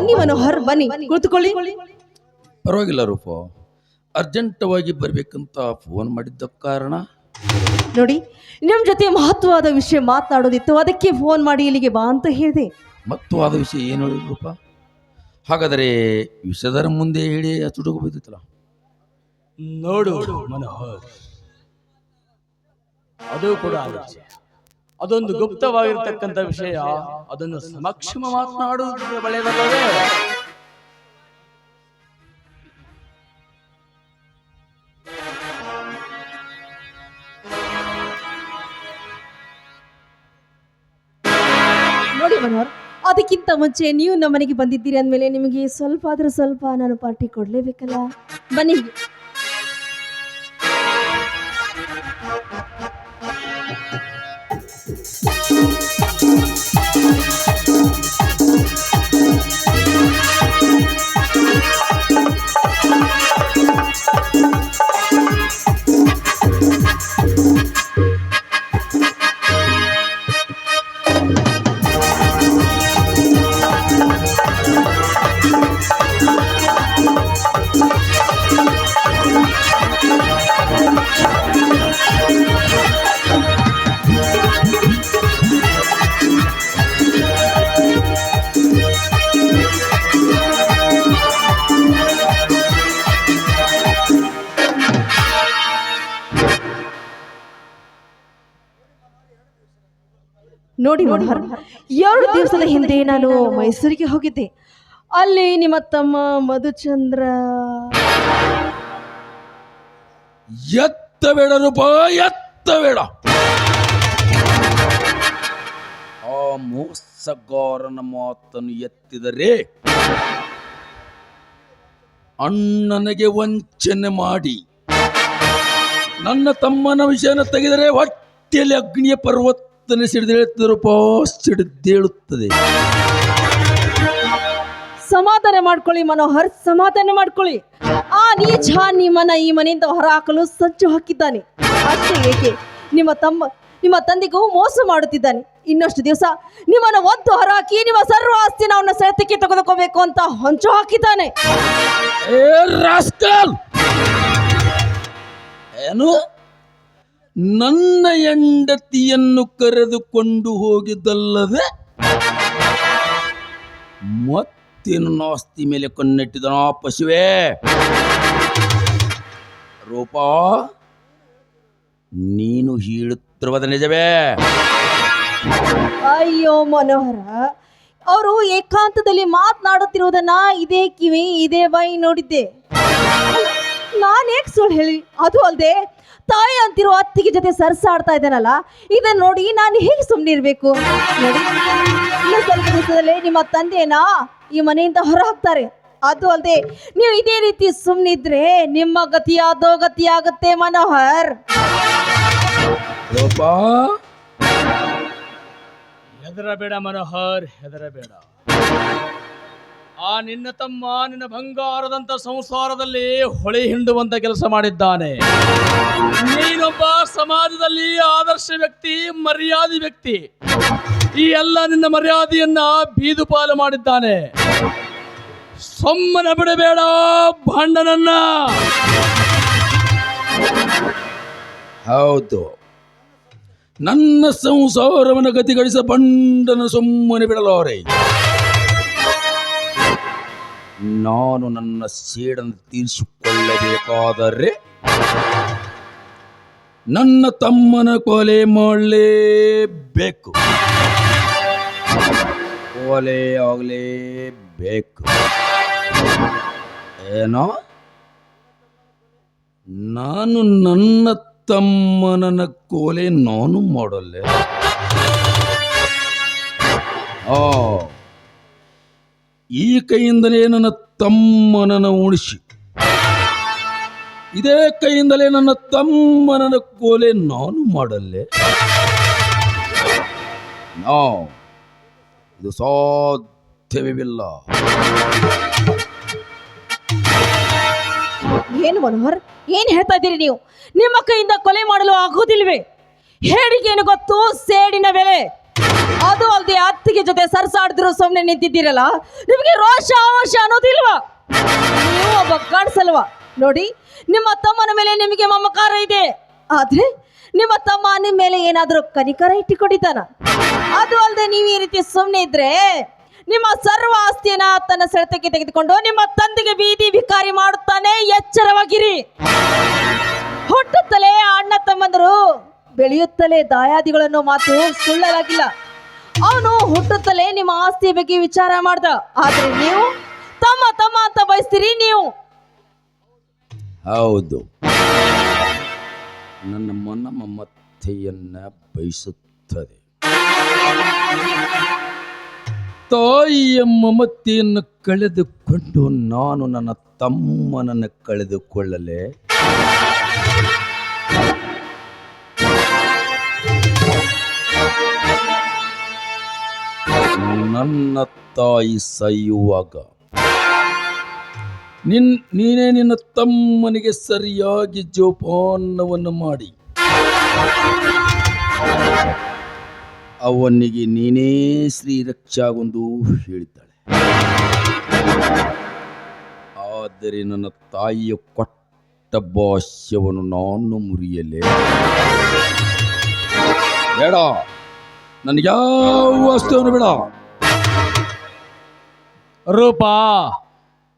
ಬನ್ನಿ ಮನೋಹರ್ ಬನ್ನಿ. ಕುಳಿತುಕೊಳ್ಳಿ ಪರವಾಗಿಲ್ಲ ರೂಪ. ಅರ್ಜೆಂಟವಾಗಿ ಬರ್ಬೇಕಂತ ಫೋನ್ ಮಾಡಿದ್ದ ಕಾರಣ. ನೋಡಿ ನಿಮ್ ಜೊತೆ ಮಹತ್ವವಾದ ವಿಷಯ ಮಾತನಾಡೋದಿತ್ತು. ಅದಕ್ಕೆ ಫೋನ್ ಮಾಡಿ ಇಲ್ಲಿಗೆ ಬಾ ಅಂತ ಹೇಳಿದೆ. ಮತ್ತು ಆದ ವಿಷಯ ಏನು ಹೇಳಿ ರೂಪ? ಹಾಗಾದರೆ ವಿಷಯದರ ಮುಂದೆ ಹೇಳಿ ಚುಟುಕು ಬಿದ್ದಿತ್ತಲ್ಲ ನೋಡು ಮನೋಹರ್ ಅದು ಕೂಡ ಆಲೋಚನೆ. ಅದೊಂದು ಗುಪ್ತವಾಗಿರ್ತಕ್ಕಂಥ ವಿಷಯ. ಅದನ್ನು ಸಮಕ್ಷಮ ಮಾತನಾಡುವುದು ಒಳ್ಳೆಯದಲ್ಲವೇ ನೋಡಿ ಮನೋಹರ್ ಅದಕ್ಕಿಂತ ಮುಂಚೆ ನೀವು ನಮ್ಮ ಮನೆಗೆ ಬಂದಿದ್ದೀರಿ ಅಂದಮೇಲೆ ನಿಮಗೆ ಸ್ವಲ್ಪ ಆದ್ರೂ ಸ್ವಲ್ಪ ನಾನು ಪಾರ್ಟಿ ಕೊಡ್ಲೇಬೇಕಲ್ಲ? ಬನ್ನಿ. ನೋಡಿ ಮನೋಹರ್ ಎರಡು ದಿವಸದ ಹಿಂದೆ ನಾನು ಮೈಸೂರಿಗೆ ಹೋಗಿದ್ದೆ. ಅಲ್ಲಿ ನಿಮ್ಮ ತಮ್ಮ ಮಧುಚಂದ್ರ. ಎತ್ತ ಬೇಡ ರೂಪ ಎತ್ತ ಬೇಡ ಆ ಮೋಸಗಾರನ ಮಾತನ್ನು ಎತ್ತಿದರೆ ಅಣ್ಣನಿಗೆ ವಂಚನೆ ಮಾಡಿ ನನ್ನ ತಮ್ಮನ ವಿಷಯನ ತೆಗೆದರೆ ಹೊಟ್ಟೆಯಲ್ಲಿ ಅಗ್ನಿಯ ಪರ್ವತನೆ ಸಿಡಿದೇಳುತ್ತದೆ ಪೋಸ್ಟ್ ಸಿಡಿದೇಳುತ್ತದೆ. ಸಮಾಧಾನ ಮಾಡ್ಕೊಳ್ಳಿ ಮನೋಹರ್ ಸಮಾಧಾನ ಮಾಡ್ಕೊಳ್ಳಿ. ಆ ನೀಚ ನಿಮ್ಮನ್ನ ಈ ಮನೆಯಿಂದ ಹೊರ ಹಾಕಲು ಸಜ್ಜು ಹಾಕಿದ್ದಾನೆ. ಅಷ್ಟೇ ಏಕೆ? ನಿಮ್ಮ ತಮ್ಮ ನಿಮ್ಮ ತಂದೆಗೂ ಮೋಸ ಮಾಡುತ್ತಿದ್ದಾನೆ. ಇನ್ನಷ್ಟು ದಿವಸ ನಿಮ್ಮನ್ನ ಒದ್ದು ಹೊರಹಾಕಿ ನಿಮ್ಮ ಸರ್ವ ಆಸ್ತಿನ ಅವನ ಸೆಳೆತಕ್ಕೆ ತೆಗೆದುಕೋಬೇಕು ಅಂತ ಹೊಂಚು ಹಾಕಿದ್ದಾನೆ. ಏನು? ನನ್ನ ಹೆಂಡತಿಯನ್ನು ಕರೆದುಕೊಂಡು ಹೋಗಿದ್ದಲ್ಲದೆ ಮತ್ತೇನು ಆಸ್ತಿ ಮೇಲೆ ಕಣ್ಣಿಟ್ಟಿದನ ಪಶುವೆ? ರೂಪಾ, ನೀನು ಹೇಳುತ್ತಿರುವುದು ನಿಜವೇ? ಅಯ್ಯೋ ಮನೋಹರ, ಅವರು ಏಕಾಂತದಲ್ಲಿ ಮಾತನಾಡುತ್ತಿರುವುದನ್ನ ಇದೇ ಕಿವಿ, ಇದೇ ಬಾಯಿ ನೋಡಿದ್ದೆ. ನಾನೇಕ್ ಸುಳ್ಳು ಹೇಳಿ? ಅದು ಅಲ್ಲದೆ ತಾಯಿ ಅಂತಿರೋ ಅತ್ತಿಗೆ ಜೊತೆ ಸರ್ಸಾಡ್ತಾ ಇದ್ದಾನಲ್ಲ ಇದನ್ನ ನೋಡಿ ನಾನು ಹೇಗೆ ಸುಮ್ಮನಿರ್ಬೇಕು ನೋಡಿ. ಇನ್ನು ಸ್ವಲ್ಪ ದಿವಸದಲ್ಲೇ ನಿಮ್ಮ ತಂದೆನಾ ಈ ಮನೆಯಿಂದ ಹೊರ ಹಾಕ್ತಾರೆ ಅದು ಅಲ್ಲದೆ ನೀವು ಇದೇ ರೀತಿ ಸುಮ್ಮನಿದ್ರೆ ನಿಮ್ಮ ಗತಿಯಾದೋ ಗತಿಯಾಗುತ್ತೆ ಗತಿ ಆಗುತ್ತೆ ಮನೋಹರ್. ರೂಪಾ ಹೆದರಬೇಡ ಮನೋಹರ್ ಹೆದರಬೇಡ. ಆ ನಿನ್ನ ತಮ್ಮ ನಿನ್ನ ಬಂಗಾರದಂತ ಸಂಸಾರದಲ್ಲಿ ಹೊಳೆ ಹಿಂಡುವಂತ ಕೆಲಸ ಮಾಡಿದ್ದಾನೆ. ನೀನೊಬ್ಬ ಸಮಾಜದಲ್ಲಿ ಆದರ್ಶ ವ್ಯಕ್ತಿ, ಮರ್ಯಾದೆ ವ್ಯಕ್ತಿ. ಈ ಎಲ್ಲ ನಿನ್ನ ಮರ್ಯಾದೆಯನ್ನ ಬೀದುಪಾಲು ಮಾಡಿದ್ದಾನೆ. ಸೊಮ್ಮನ ಬಿಡಬೇಡ ಭಾಂಡನನ್ನ. ಹೌದು. ನನ್ನ ಸಂಸಾರವನ್ನು ಗತಿಗಳಿಸ ಬಂಡನ ಸುಮ್ಮನೆ ಬಿಡಲಾರೆ. ನಾನು ನನ್ನ ಸೇಡನ್ನು ತೀರಿಸಿಕೊಳ್ಳಬೇಕಾದರೆ ನನ್ನ ತಮ್ಮನ ಕೊಲೆ ಮಾಡಲೇಬೇಕು. ಕೊಲೆ ಆಗಲೇಬೇಕು. ಏನೋ? ನಾನು ನನ್ನ ತಮ್ಮನ ಕೊಲೆ ನಾನು ಮಾಡಲ್ಲೆ ಆ ಈ ಕೈಯಿಂದಲೇ ನನ್ನ ತಮ್ಮನನ ಉಣಿಸಿ. ಇದೇ ಕೈಯಿಂದಲೇ ನನ್ನ ತಮ್ಮನನ ಕೋಲೆ ನಾನು ಮಾಡಲ್ಲೇ. ನೋ ಇದು ಸಾಧ್ಯವಿಲ್ಲ. ಏನು ಮನೋಹರ್? ಏನು ಹೇಳ್ತಾ ಇದ್ದೀರಿ ನೀವು? ನಿಮ್ಮ ಕೈಯಿಂದ ಕೊಲೆ ಮಾಡಲು ಆಗುವುದಿಲ್ವೇ ಏನು ಗೊತ್ತು, ಸೇಡಿನ ಬೆಲೆ. ಅದು ಅಲ್ಲದೆ ಅತ್ತಿಗೆ ಜೊತೆ ಸರ್ಸಾಡಿದ್ರು ಸುಮ್ಮನೆ ನಿಂತಿದ್ದೀರಲ್ಲ? ನಿಮಗೆ ರೋಷ ಆವಶ ಅನ್ನೋದಿಲ್ವಾ? ನೀವು ಒಬ್ಬ ಕಾಣಿಸಲ್ವಾ ನೋಡಿ, ನಿಮ್ಮ ತಮ್ಮನ ಮೇಲೆ ನಿಮಗೆ ಮಮಕಾರ ಇದೆ. ಆದ್ರೆ, ನಿಮ್ಮ ತಮ್ಮ ನಿಮ್ಮ ಮೇಲೆ ಏನಾದರೂ ಕನಿಕರ ಇಟ್ಟಿಕೊಂಡಿದ್ದಾನ? ಅದು ಅಲ್ಲದೆ ನೀವು ಈ ರೀತಿ ಸುಮ್ಮನೆ ಇದ್ರೆ, ನಿಮ್ಮ ಸರ್ವ ಆಸ್ತಿಯನ್ನ ತನ್ನ ಸೆಳೆತಕ್ಕೆ ತೆಗೆದುಕೊಂಡು ನಿಮ್ಮ ತಂದೆಗೆ ಬೀದಿ ಭಿಕಾರಿ ಮಾಡುತ್ತಾನೆ ಎಚ್ಚರವಾಗಿರಿ. ಹುಟ್ಟುತ್ತಲೇ ಅಣ್ಣ ತಮ್ಮಂದರು ಬೆಳೆಯುತ್ತಲೇ ದಾಯಾದಿಗಳನ್ನು ಮಾತು ಸುಳ್ಳಲಾಗಿಲ್ಲ ಅವನು ಹುಟ್ಟುತ್ತಲೇ ನಿಮ್ಮ ಆಸ್ತಿ ಬಗ್ಗೆ ವಿಚಾರ ಮಾಡ್ದ. ಆದ್ರೆ ನೀವು ತಮ್ಮ ತಮ್ಮ ಅಂತ ಬಯಸ್ತೀರಿ ನೀವು? ಹೌದು. ನನ್ನ ಮನ ಮಮತೆಯನ್ನ ಬಯಸುತ್ತದೆ. ತಾಯಿಯ ಮಮತೆಯನ್ನು ಕಳೆದುಕೊಂಡು ನಾನು ನನ್ನ ತಮ್ಮನನ್ನು ಕಳೆದುಕೊಳ್ಳಲೆ ನನ್ನ ತಾಯಿ ಸಾಯುವಾಗ. ನಿನ್, ನೀನೇ ನಿನ್ನ ತಮ್ಮನಿಗೆ ಸರಿಯಾಗಿ ಜೋಪಾನವನ್ನು ಮಾಡಿ. ಅವನಿಗೆ ನೀನೇ ಶ್ರೀರಕ್ಷಾಗೊಂದು ಹೇಳಿದ್ದಾಳೆ. ಆದರೆ ನನ್ನ ತಾಯಿಯ ಕೊಟ್ಟ ಭಾಷ್ಯವನ್ನು ನಾನು ಮುರಿಯಲೇ. ಬೇಡ. ನನಗೆ ಯಾವ ಬೇಡ. ರೂಪ,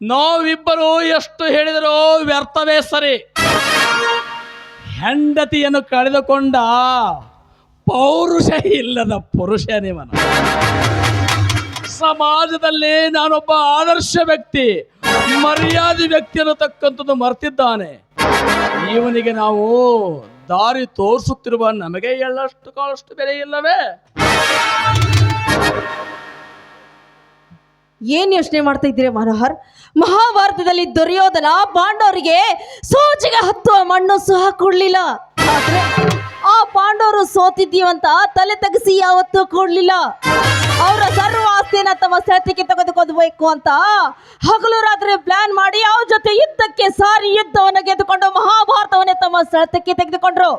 ನಾವಿಬ್ಬರು ಎಷ್ಟು ಹೇಳಿದರೂ ವ್ಯರ್ಥವೇ ಸರಿ. ಹೆಂಡತಿಯನ್ನು ಕಳೆದುಕೊಂಡ ಪೌರುಷ ಇಲ್ಲದ ಪುರುಷ ನಿವನ ಸಮಾಜದಲ್ಲಿ ನಾನೊಬ್ಬ ಆದರ್ಶ ವ್ಯಕ್ತಿ, ಮರ್ಯಾದೆ ವ್ಯಕ್ತಿ ಅನ್ನತಕ್ಕಂಥದ್ದು ಮರ್ತಿದ್ದಾನೆ. ಇವನಿಗೆ ನಾವು ದಾರಿ ತೋರಿಸುತ್ತಿರುವ ನಮಗೆ ಎಳ್ಳಷ್ಟು ಕಾಳಷ್ಟು ಬೆಲೆ ಇಲ್ಲವೇ? ಏನ್ ಯೋಚನೆ ಮಾಡ್ತಾ ಇದ್ದೀರಿ ಮನೋಹರ್? ಮಹಾಭಾರತದಲ್ಲಿ ದೊರೆಯೋದಲ್ಲ ಪಾಂಡವರಿಗೆ ಸೋಜಿಗೆ ಹತ್ತುವ ಮಣ್ಣು ಸಹ ಕೊಡ್ಲಿಲ್ಲ. ಆ ಪಾಂಡವರು ಸೋತಿದ್ದೀವಂತ ತಲೆ ತಗ್ಸಿ ಯಾವತ್ತೂ ಕೊಡ್ಲಿಲ್ಲ. ಅವರ ಸರ್ವ ಆಸ್ತಿಯನ್ನ ತಮ್ಮ ಸ್ಥಳಕ್ಕೆ ತೆಗೆದುಕೊಳ್ಬೇಕು ಅಂತ ಹಗಲು ರಾತ್ರಿ ಪ್ಲಾನ್ ಮಾಡಿ ಅವ್ರ ಜೊತೆ ಯುದ್ಧಕ್ಕೆ ಸಾರಿ ಯುದ್ಧವನ್ನು ಗೆದ್ದುಕೊಂಡು ಮಹಾಭಾರತವನ್ನೇ ತಮ್ಮ ಸ್ಥಳಕ್ಕೆ ತೆಗೆದುಕೊಂಡ್ರು.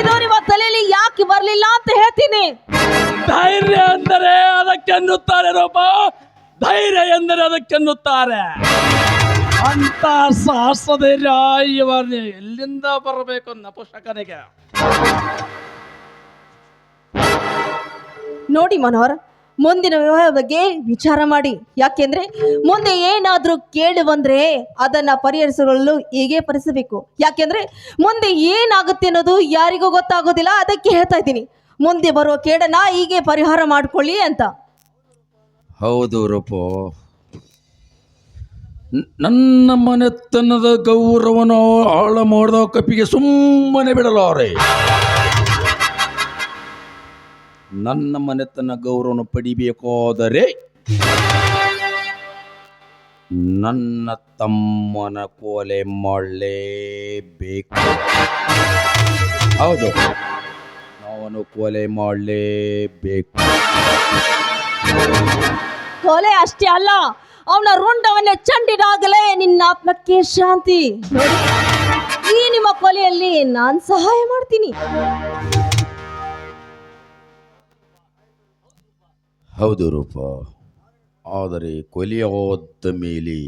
ಇದು ನಿಮ್ಮ ತಲೆಯಲ್ಲಿ ಯಾಕೆ ಬರಲಿಲ್ಲ ಅಂತ ಹೇಳ್ತೀನಿ. ಧೈರ್ಯ ಅದಕ್ಕೆ ಅನ್ನುತ್ತಾರೆ ರೂಪ. ಧೈರ್ಯ ಎಂದರೆ ಅದಕ್ಕೆನ್ನುತ್ತಾರೆ ಅಂತ ಸಾಹಸ ಎಲ್ಲಿಂದ ಬರಬೇಕು ನಪುಷಕನಿಗೆ ನೋಡಿ ಮನೋಹರ್, ಮುಂದಿನ ವಿವಾಹ ಬಗ್ಗೆ ವಿಚಾರ ಮಾಡಿ. ಯಾಕೆಂದ್ರೆ ಮುಂದೆ ಏನಾದ್ರೂ ಕೇಳಿ ಬಂದ್ರೆ ಅದನ್ನ ಪರಿಹರಿಸಲು ಹೀಗೆ ಪರಿಸಬೇಕು. ಯಾಕೆಂದ್ರೆ ಮುಂದೆ ಏನಾಗುತ್ತೆ ಅನ್ನೋದು ಯಾರಿಗೂ ಗೊತ್ತಾಗೋದಿಲ್ಲ, ಅದಕ್ಕೆ ಹೇಳ್ತಾ ಇದ್ದೀನಿ. ಮುಂದೆ ಬರುವ ಕೇಡನ್ನ ಹೀಗೆ ಪರಿಹಾರ ಮಾಡ್ಕೊಳ್ಳಿ ಅಂತ. ಹೌದು ರೂಪು. ನನ್ನ ಮನೆತನದ ಗೌರವನ ಆಳ ಮಾಡಿದ ಕಪ್ಪಿಗೆ ಸುಮ್ಮನೆ ಬಿಡಲಾರೆ ನನ್ನ ಮನೆತನ ಗೌರವನ ಪಡಿಬೇಕಾದರೆ ನನ್ನ ತಮ್ಮನ ಕೋಲೆ ಮಾಡಲೇಬೇಕು. ಹೌದು ಅವನು ಕೊಲೆ ಮಾಡಲೇಬೇಕು. ಕೊಲೆ ಅಷ್ಟೇ ಅಲ್ಲ ಅವನ ರುಂಡವನ್ನೇ ಚಂಡಿದಾಗಲೇ ನಿನ್ನ ಆತ್ಮಕ್ಕೆ ಶಾಂತಿ. ಈ ನಿಮ್ಮ ಕೊಲೆಯಲ್ಲಿ ನಾನು ಸಹಾಯ ಮಾಡ್ತೀನಿ. ಹೌದು ರೂಪ ಆದರೆ ಕೊಲೆಯಾದ ಮೇಲೆ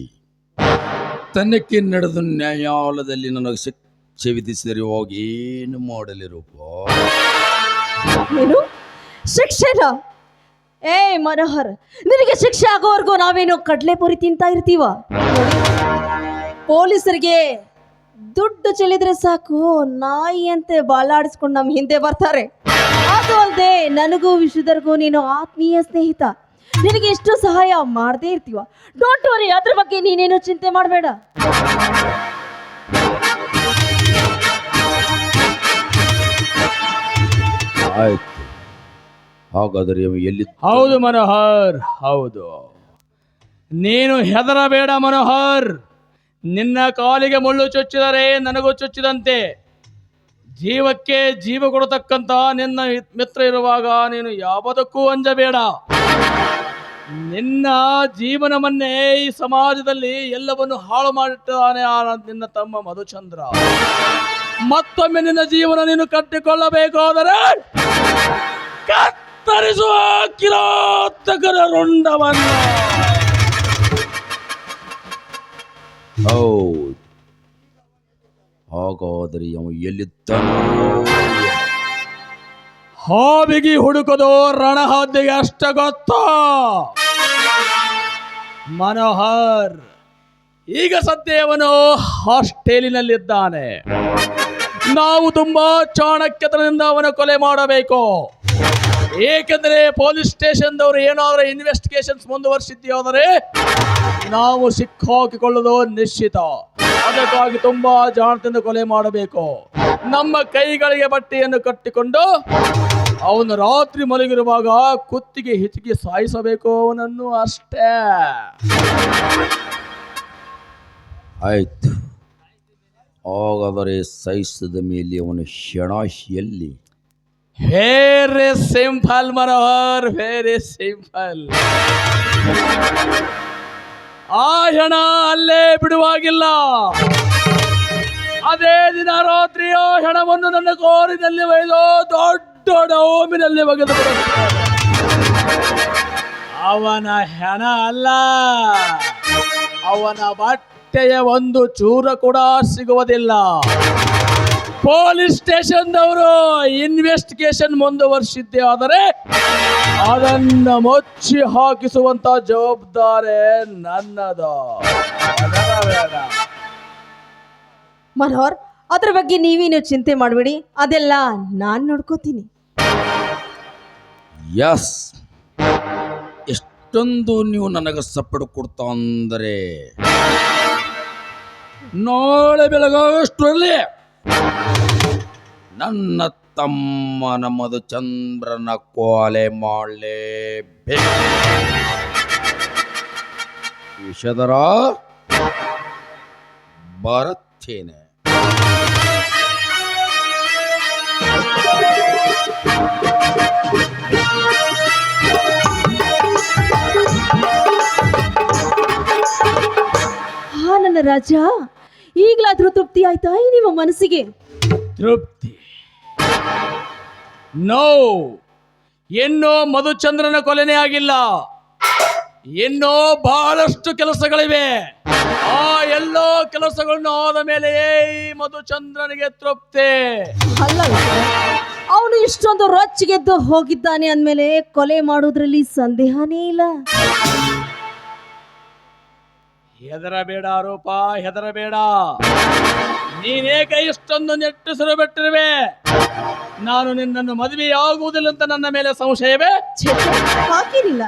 ತನ್ನಕ್ಕೆ ನಡೆದು ನ್ಯಾಯಾಲಯದಲ್ಲಿ ನನಗೆ ಶಿಕ್ಷೆ ವಿಧಿಸಿದರೆ ಹೋಗಿ ಏನು ಮಾಡಲಿ ರೂಪ? ಏನು? ಶಿಕ್ಷೆನ? ಏ ಮನೋಹರ್, ನಿನಗೆ ಶಿಕ್ಷೆ ಆಗೋವರೆಗೂ ನಾವೇನು ಕಡಲೆಪುರಿ ತಿಂತಾ ಇರ್ತೀವ? ಪೊಲೀಸರಿಗೆ ದುಡ್ಡು ಚೆಲ್ಲಿದ್ರೆ ಸಾಕು, ನಾಯಿಯಂತೆ ಬಾಲಾಡಿಸ್ಕೊಂಡು ನಮ್ಮ ಹಿಂದೆ ಬರ್ತಾರೆ. ಅದು ಅಲ್ಲದೆ ನನಗೂ ವಿಶ್ವದರ್ಗೂ ನೀನು ಆತ್ಮೀಯ ಸ್ನೇಹಿತ. ನಿನಗೆ ಎಷ್ಟು ಸಹಾಯ ಮಾಡದೇ ಇರ್ತೀವ? ಡೋಂಟ್ ವರಿ ಅದ್ರ ಬಗ್ಗೆ ನೀನೇನು ಚಿಂತೆ ಮಾಡಬೇಡ. ಆಯ್ತು. ಹಾಗಾದರೆ ಎಲ್ಲಿ ಹೌದು ಮನೋಹರ್, ಹೌದು. ನೀನು ಹೆದರಬೇಡ ಮನೋಹರ್. ನಿನ್ನ ಕಾಲಿಗೆ ಮುಳ್ಳು ಚುಚ್ಚಿದರೆ ನನಗೂ ಚುಚ್ಚಿದಂತೆ. ಜೀವಕ್ಕೆ ಜೀವ ಕೊಡತಕ್ಕಂತ ನಿನ್ನ ಮಿತ್ರ ಇರುವಾಗ ನೀನು ಯಾವುದಕ್ಕೂ ಅಂಜಬೇಡ. ನಿನ್ನ ಜೀವನವನ್ನೇ ಈ ಸಮಾಜದಲ್ಲಿ ಎಲ್ಲವನ್ನು ಹಾಳು ಮಾಡಿದ್ದಾನೆ ಆ ನಿನ್ನ ತಮ್ಮ ಮಧುಚಂದ್ರ. ಮತ್ತೊಮ್ಮೆ ನಿನ್ನ ಜೀವನ ನೀನು ಕಟ್ಟಿಕೊಳ್ಳಬೇಕಾದರೆ ಕತ್ತ ಕತ್ತರಿಸುವ ಕಿರಾತಕರ ರುಂಡವನ್ನು ಹೌದು. ಹಾಗಾದರೆ ಅವ ಎಲ್ಲಿದ್ದನೋ ಹಾವಿಗೆ ಹುಡುಕದು ರಣಹದ್ದಿಗೆ ಅಷ್ಟ ಗೊತ್ತ. ಮನೋಹರ್ ಈಗ ಸದ್ಯವನು ಹಾಸ್ಟೇಲಿನಲ್ಲಿದ್ದಾನೆ. ನಾವು ತುಂಬಾ ಚಾಣಕ್ಯತನದಿಂದ ಅವನ ಕೊಲೆ ಮಾಡಬೇಕು. ಏಕೆಂದರೆ ಪೊಲೀಸ್ ಸ್ಟೇಷನ್ದವರು ಏನಾದರೂ ಇನ್ವೆಸ್ಟಿಗೇಷನ್ಸ್ ಮುಂದುವರಿಸಿದ್ದೀಯಾದರೆ ನಾವು ಸಿಕ್ಕಾಕಿಕೊಳ್ಳೋದು ನಿಶ್ಚಿತ. ಅದಕ್ಕಾಗಿ ತುಂಬಾ ಜಾಣದಿಂದ ಕೊಲೆ ಮಾಡಬೇಕು. ನಮ್ಮ ಕೈಗಳಿಗೆ ಬಟ್ಟೆಯನ್ನು ಕಟ್ಟಿಕೊಂಡು ಅವನು ರಾತ್ರಿ ಮಲಗಿರುವಾಗ ಕುತ್ತಿಗೆ ಹಿಚಿಗೆ ಸಾಯಿಸಬೇಕು ಅವನನ್ನು ಅಷ್ಟೇ. ಆಯ್ತು. ಹಾಗಾದರೆ ಸಹಿಸದ ಮೇಲೆ ಅವನ ಕ್ಷಣ very simple Manohar very simple ಆ ಹಣ ಅಲ್ಲೇ ಬಿಡುವಾಗಿಲ್ಲ. ಅದೇ ದಿನ ರಾತ್ರಿಯೋ ಹೆಣವನ್ನು ನನ್ನ ಕೋರಿನಲ್ಲಿ ಒಯ್ದು ದೊಡ್ಡ ಡೋಮಿನಲ್ಲಿ ಒಗೆದು. ಅವನ ಹೆಣ ಅಲ್ಲ. ಅವನ ಬಟ್ಟೆಯ ಒಂದು ಚೂರ ಕೂಡ ಸಿಗುವುದಿಲ್ಲ. ಪೊಲೀಸ್ ಸ್ಟೇಷನ್ದವರು ಇನ್ವೆಸ್ಟಿಗೇಷನ್ ಮುಂದುವರಿಸಿದ್ದೆ ಆದರೆ ಅದನ್ನ ಮುಚ್ಚಿ ಹಾಕಿಸುವಂತ ಜವಾಬ್ದಾರಿ ನನ್ನದು. ಮನೋಹರ್ ಅದ್ರ ಬಗ್ಗೆ ನೀವೇನು ಚಿಂತೆ ಮಾಡಬೇಡಿ ಅದೆಲ್ಲ ನಾನು ನೋಡ್ಕೋತೀನಿ. ಎಸ್ ಎಷ್ಟೊಂದು ನೀವು ನನಗೆ ಸಪೋರ್ಟ್ ಕೊಡ್ತಾ ಅಂದರೆ ನಾಳೆ ಬೆಳಗಾಗಷ್ಟರಲ್ಲಿ ನನ್ನ ತಮ್ಮನ ಮಧುಚಂದ್ರನ ಕೊಲೆ ಮಾಡಲೇಬೇಕು. ವಿಷದರ ಬರುತ್ತೇನೆ. ಹಾ ನನ್ನ ರಾಜ. ಈಗಲಾದ್ರೂ ತೃಪ್ತಿ ಆಯ್ತಾ ಈ ನಿಮ್ಮ ಮನಸ್ಸಿಗೆ? ತೃಪ್ತಿ. ನೋ ಎನ್ನೋ ಮಧುಚಂದ್ರನ ಕೊಲೆನೇ ಆಗಿಲ್ಲ. ಎನ್ನೋ ಬಹಳಷ್ಟು ಕೆಲಸಗಳಿವೆ. ಆ ಎಲ್ಲೋ ಕೆಲಸಗಳನ್ನು ಆದ ಮೇಲೆ ಈ ಮಧುಚಂದ್ರನಿಗೆ ತೃಪ್ತಿ. ಅಲ್ಲ ಅವನು ಇಷ್ಟೊಂದು ರೊಚ್ಚಿಗೆದ್ದು ಹೋಗಿದ್ದಾನೆ ಅಂದಮೇಲೆ ಕೊಲೆ ಮಾಡೋದ್ರಲ್ಲಿ ಸಂದೇಹನೇ ಇಲ್ಲ. ಹೆದರಬೇಡ ರೂಪ ಹೆದರಬೇಡ ನೀನೇಕ ಇಷ್ಟೊಂದು ನೆಟ್ಟುಸಿರು ಬಿಟ್ಟಿರುವೆ. ನಾನು ನಿನ್ನನ್ನು ಮದುವೆಯಾಗುವುದಿಲ್ಲ ಅಂತ ನನ್ನ ಮೇಲೆ ಸಂಶಯವೇ? ಛೆ, ಛೆ, ಹಾಗೇನಿಲ್ಲ.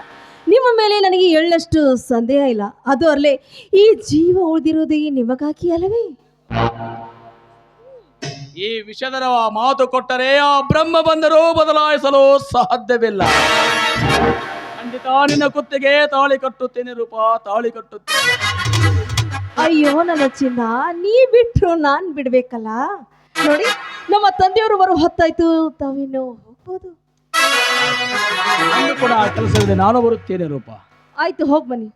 ನಿಮ್ಮ ಮೇಲೆ ನನಗೆ ಎಳ್ಳಷ್ಟು ಸಂದೇಹ ಇಲ್ಲ. ಅದು ಅಲ್ಲೇ ಈ ಜೀವ ಉಳಿದಿರೋದೇ ನಿಮಗಾಗಿ ಅಲ್ಲವೇ? ಈ ವಿಷಯದ ಮಾತು ಕೊಟ್ಟರೆ ಆ ಬ್ರಹ್ಮ ಬಂದರೂ ಬದಲಾಯಿಸಲು ಸಾಧ್ಯವಿಲ್ಲ. ನಿನ್ನ ಕುತ್ತಿಗೆ ತಾಳಿ ಕಟ್ಟುತ್ತೇನೆ ರೂಪ ತಾಳಿ ಕಟ್ಟುತ್ತೇನೆ. ಅಯ್ಯೋ ನನ್ನ ಚಿನ್ನ ನೀ ಬಿಟ್ರು ನಾನ್ ಬಿಡ್ಬೇಕಲ್ಲ? ನೋಡಿ ನಮ್ಮ ತಂದೆಯವರು ಬರು ಹೊತ್ತಾಯ್ತು ತಾವಿನ್ನು ಹೋಗ್ಬೋದು. ನಂದು ಕೂಡ ಆ ಕೆಲಸವಿದೆ ನಾನು ಬರುತ್ತೇನೆ ರೂಪ. ಆಯ್ತು ಹೋಗ್ ಬನ್ನಿ.